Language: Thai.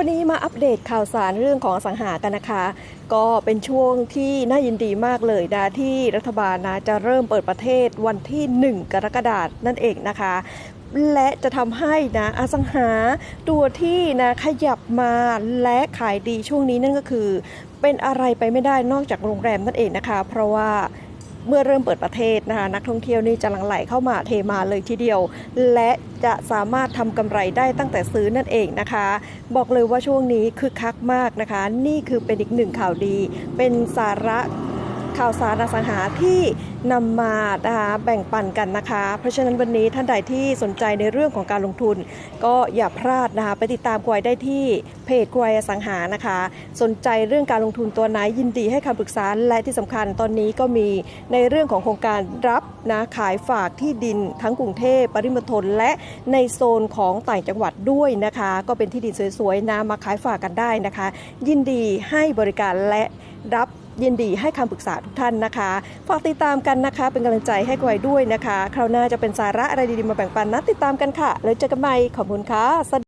วันนี้มาอัปเดตข่าวสารเรื่องของสังหากันนะคะ ก็เป็นช่วงที่น่ายินดีมากเลยนะที่รัฐบาลนะจะเริ่มเปิดประเทศวันที่ 1 กรกฎาคมนั่นเองนะคะและจะทำให้นะอสังหาตัวที่นะขยับมาและขายดีช่วงนี้นั่นก็คือ เป็นอะไรไปไม่ได้นอกจากโรงแรมนั่นเองนะคะ เพราะว่า เมื่อเริ่มเปิดประเทศนะคะนักท่องเที่ยวนี่จะหลั่งไหลเข้ามาเทมาเลยทีเดียว และจะสามารถทำกำไรได้ตั้งแต่ซื้อนั่นเองนะคะ บอกเลยว่าช่วงนี้คึกคักมากนะคะ นี่คือเป็นอีกหนึ่งข่าวดี เป็นสาระ ข่าวสารอสังหาที่นำมานะคะแบ่งปันกันนะคะ เพราะฉะนั้นวันนี้ท่านใดที่สนใจในเรื่องของการลงทุน ก็อย่าพลาดนะคะไปติดตามกวยได้ที่เพจกวยอสังหานะคะ สนใจเรื่องการลงทุนตัวไหนยินดีให้คำปรึกษาและที่สำคัญตอนนี้ก็มีในเรื่องของโครงการรับนะขายฝากที่ดินทั้งกรุงเทพปริมณฑลและในโซนของต่างจังหวัดด้วยนะคะ ก็เป็นที่ดินสวยๆนะมาขายฝากกันได้นะคะ ยินดีให้บริการและรับ ยินดีให้คำปรึกษาทุกท่านนะคะ ฝากติดตามกันนะคะ เป็นกำลังใจให้กวยด้วยนะคะ คราวหน้าจะเป็นสาระอะไรดีๆมาแบ่งปันนะติดตามกันค่ะ แล้วเจอกันใหม่ขอบคุณค่ะ